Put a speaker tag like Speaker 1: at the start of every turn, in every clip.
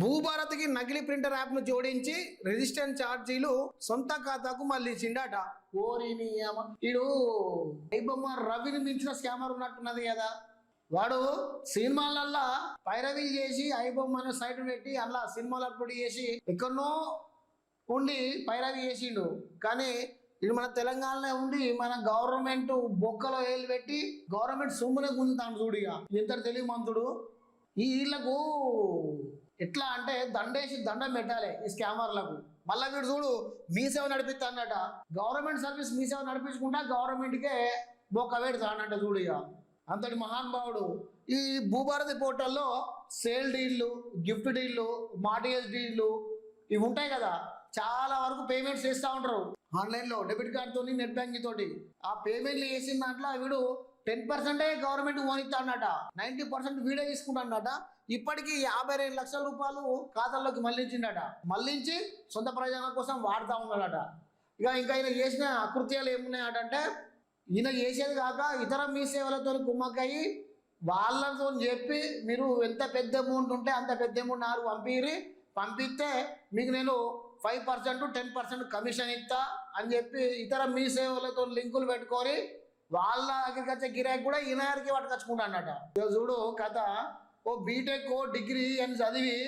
Speaker 1: భూభారత్కి నకిలీ ప్రింటర్ యాప్ను జోడించి రిజిస్ట్రేషన్ ఛార్జీలు సొంత ఖాతాకు మళ్ళీ చిండాట ఓరి నీ అమ్మ. ఈడు ఐబొమ్మ రవిని మించిన స్కామర్ ఉన్నట్టున్నది కదా. వాడు సినిమాలల్లా పైరవీలు చేసి ఐబొమ్మ అనే సైట్ పెట్టి అలా సినిమాలు అప్పుడు చేసి ఎక్కడనో ఉండి పైరవి చేసిండు. కానీ ఇది మన తెలంగాణలో ఉండి మన గవర్నమెంట్ బొక్కలో వేలు పెట్టి గవర్నమెంట్ సొమ్మునే గుంజుతాడు చూడు ఇక. ఎంత తెలివి మంతుడు వీళ్ళకు ఎట్లా అంటే దండేసి దండం పెట్టాలి ఈ స్కామర్లకు. మళ్ళీ వీడు చూడు మీ సేవ నడిపిస్తా అన్నట. గవర్నమెంట్ సర్వీస్ మీ సేవ నడిపించుకుంటా గవర్నమెంట్కే బొక్క పెడతా అన్నట్టు చూడు ఇక అంతటి మహానుభావుడు ఈ భూభారతి పోర్టల్లో సేల్ డీళ్ళు గిఫ్ట్ డీళ్ళు మార్టిగేజ్ డీళ్ళు ఇవి ఉంటాయి కదా. చాలా వరకు పేమెంట్స్ చేస్తూ ఉంటారు. ఆన్లైన్లో డెబిట్ కార్డ్ నెట్ బ్యాంకింగ్ తోటి. ఆ పేమెంట్లు చేసిన దాంట్లో వీడు టెన్ పర్సెంటే గవర్నమెంట్ ఓనిస్తాడట నైన్టీ పర్సెంట్ వీడే తీసుకుంటాడట ఇప్పటికీ యాభై రెండు లక్షల రూపాయలు ఖాతాల్లోకి మళ్ళించిండట మళ్ళించి సొంత ప్రయోజనం కోసం వాడుతూ ఉన్నాడట. ఇక ఇంకా ఈయన చేసిన అకృత్యాలు ఏమున్నాయట అంటే ఈయన చేసేది కాక ఇతర మీ సేవలతో కుమ్మక్కయి వాళ్ళతో చెప్పి మీరు ఎంత పెద్ద అమౌంట్ ఉంటే అంత పెద్ద అమౌంట్ నాకు పంపిరి పంపిస్తే మీకు నేను five percent ten percent commission ఇస్తా అని చెప్పి ఇతర మీ సేవలతో లింకులు పెట్టుకొని వాళ్ళ దగ్గరికి వచ్చే కూడా ఈయన దగ్గరికి పట్టుకొచ్చుకుంటా అన్నట. ఇక చూడు కథ. ఓ బీటెక్ ఓ డిగ్రీ అని చదివి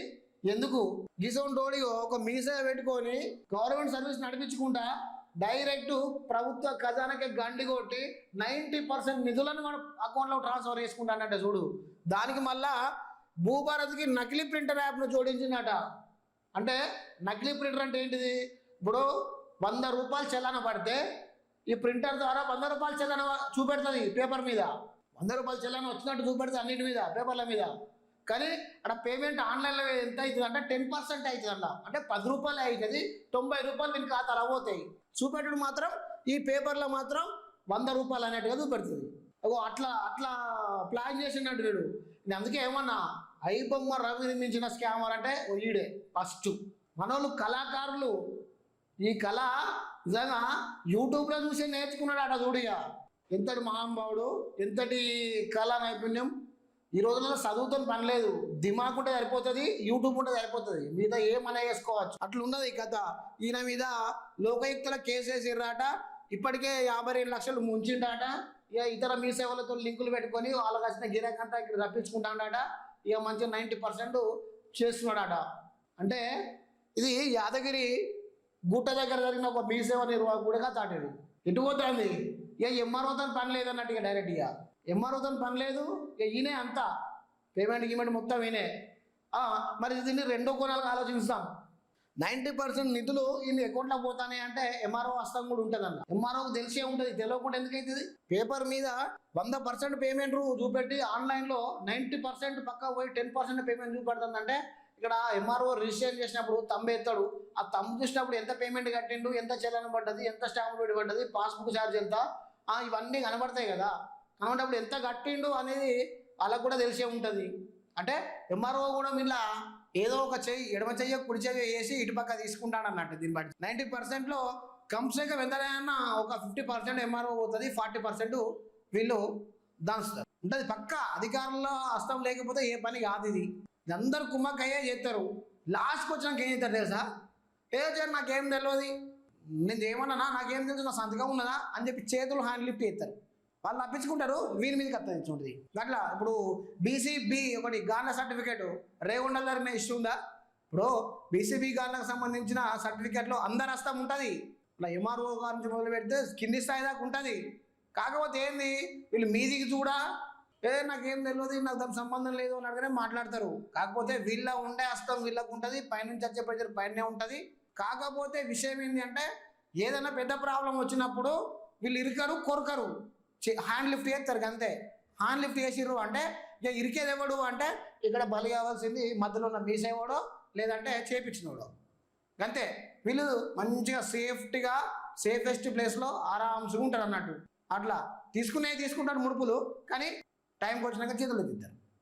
Speaker 1: ఎందుకు? గిసోంటోడి ఒక మీసేవ పెట్టుకొని గవర్నమెంట్ సర్వీస్ నడిపించుకుంటా డైరెక్ట్ ప్రభుత్వ ఖజానాకి గండి కొట్టి నైంటీ పర్సెంట్ నిధులను మన అకౌంట్లో ట్రాన్స్ఫర్ చేసుకుంటానంటే చూడు. దానికి మళ్ళా భూభారత్కి నకిలీ ప్రింటర్ యాప్ను జోడించిందట. అంటే నకిలీ ప్రింటర్ అంటే ఏంటిది? ఇప్పుడు వంద రూపాయలు చలాన పడితే ఈ ప్రింటర్ ద్వారా వంద రూపాయలు చలాన చూపెడుతుంది పేపర్ మీద. వంద రూపాయలు చలాన వచ్చినట్టు చూపెడుతుంది అన్నిటి మీద పేపర్ల మీద. కానీ అక్కడ పేమెంట్ ఆన్లైన్లో ఎంత అవుతుంది అంటే టెన్ పర్సెంట్ అవుతుంది అలా అంటే పది రూపాయలు అవుతుంది తొంభై రూపాయలు దీనికి తర పోతాయి. చూపెట్టడం మాత్రం ఈ పేపర్లో మాత్రం వంద రూపాయలు అనేట్టుగా చూపెడుతుంది. అగో అట్లా అట్లా ప్లాన్ చేసినట్టు వీడు. నేను అందుకే ఏమన్నా ఐబొమ్మ రవి నిర్మించిన స్కామర్ అంటే వీడే ఈడే ఫస్ట్ మనోళ్ళు కళాకారులు ఈ కళ నిజంగా యూట్యూబ్లో చూసి నేర్చుకున్నాడు అట చూడిగా ఎంతటి మహానుభావుడు ఎంతటి కళా నైపుణ్యం. ఈ రోజుల్లో చదువుతో పని లేదు. దిమాగ్ ఉంటే సరిపోతుంది యూట్యూబ్ ఉంటే సరిపోతుంది. మీద ఏమన్నా చేసుకోవచ్చు. అట్లా ఉన్నది ఈ కథ. ఈయన మీద లోకయుక్తుల కేసు వేసిర్రాట. ఇప్పటికే యాభై రెండు లక్షలు ముంచిండాట. ఇక ఇతర మీ సేవలతో లింకులు పెట్టుకొని వాళ్ళకి వచ్చిన గిరాకంతా ఇక్కడ రప్పించుకుంటాడట. ఇక మంచి నైంటీ పర్సెంట్ చేస్తున్నాడట. అంటే ఇది యాదగిరి గుట్ట దగ్గర జరిగిన ఒక మీ సేవ కూడా దాటేది ఎటు పోతుంది ఇక ఎంఆర్ఓ తన పని లేదన్నట్టు ఇక డైరెక్ట్ ఇక. ఎంఆర్ఓ తన పని లేదు ఇక ఈయనే అంతా. పేమెంట్ గిమెంట్ మొత్తం ఈయనే. మరి దీన్ని రెండో కోణాలుగా ఆలోచిస్తాం. నైంటీ పర్సెంట్ నిధులు ఈయన అకౌంట్లో పోతానే అంటే ఎంఆర్ఓ హస్తం కూడా ఉంటుందన్న. ఎంఆర్ఓకి తెలిసే ఉంటుంది తెలియకుండా ఎందుకైతుంది పేపర్ మీద వంద పర్సెంట్ పేమెంట్ చూపెట్టి ఆన్లైన్లో నైంటీ పర్సెంట్ పక్క పోయి టెన్ పర్సెంట్ పేమెంట్ చూపెడుతుందంటే ఇక్కడ ఎంఆర్ఓ రిజిస్ట్రేషన్ చేసినప్పుడు తమ్ము ఎత్తాడు. ఆ తమ్ము చూసినప్పుడు ఎంత పేమెంట్ కట్టిండు ఎంత చెల్లన పడ్డది ఎంత స్టాంప్ పెట్టి పడ్డది పాస్బుక్ ఛార్జ్ ఎంత? ఇవన్నీ కనబడతాయి కదా. కనబడినప్పుడు ఎంత కట్టిండు అనేది వాళ్ళకు కూడా తెలిసే ఉంటుంది. అంటే ఎంఆర్ఓ కూడా వీళ్ళ ఏదో ఒక చెయ్యి ఎడమ చెయ్యి కుడి చెయ్యి వేసి ఇటు పక్క తీసుకుంటాడు అన్నట్టు దీన్ని బట్టి. నైంటీ పర్సెంట్లో కంసే ఎంతైనా ఒక ఫిఫ్టీ పర్సెంట్ ఎంఆర్ఓ పోతుంది ఫార్టీ పర్సెంట్ వీళ్ళు అంటే ఉంటుంది పక్క. అధికారంలో హస్తం లేకపోతే ఏ పని కాదు ఇది. అందరూ అందరు కుమ్మక్కయ్యే చేస్తారు. లాస్ట్కి వచ్చినాక ఏం చేస్తారు తెలుసా? ఏ చేయాలి నాకేం తెలియదు నేను ఏమన్నా నాకేం తెలుసు? నా సంతకం ఉన్నదా? అని చెప్పి చేతులు హ్యాండ్ లిఫ్ట్ చేస్తారు. వాళ్ళు తప్పించుకుంటారు వీరి మీదకి అత్తది అట్లా ఇప్పుడు బీసీబీ ఒకటి గాన సర్టిఫికేట్. రేగుండల గారి ఇష్యూ ఉందా? ఇప్పుడు బీసీబీ గాన్లకు సంబంధించిన సర్టిఫికేట్లో అందరి హస్తం ఉంటుంది. ఇట్లా ఎంఆర్ఓ గారి నుంచి మొదలు పెడితే కింది స్థాయి దాకా ఉంటుంది. కాకపోతే ఏంది? వీళ్ళు మీదికి చూడా? ఏ నాకేం తెలియదు నాకు దానికి సంబంధం లేదు అని అడిగితే మాట్లాడతారు. కాకపోతే వీళ్ళ ఉండే హస్తం వీళ్ళకు ఉంటుంది పైనుంచి వచ్చే ప్రెజర్ పైనే ఉంటుంది. కాకపోతే విషయం ఏంటి అంటే ఏదైనా పెద్ద ప్రాబ్లం వచ్చినప్పుడు వీళ్ళు ఇరికారు కొరకరు. హ్యాండ్ లిఫ్ట్ చేస్తారు అంతే. హ్యాండ్ లిఫ్ట్ చేసిర్రు అంటే ఇక ఇరికేది ఎవడు అంటే ఇక్కడ బలి కావాల్సింది మధ్యలో ఉన్న మీసేవాడో లేదంటే చేపించినోడు. అంతే. వీళ్ళు మంచిగా సేఫ్టీగా సేఫెస్ట్ ప్లేస్లో ఆరామ్స్గా ఉంటారు అన్నట్టు అట్లా. తీసుకునే తీసుకుంటారు ముడుపులు కానీ టైంకి వచ్చినాక చేతులు తింటారు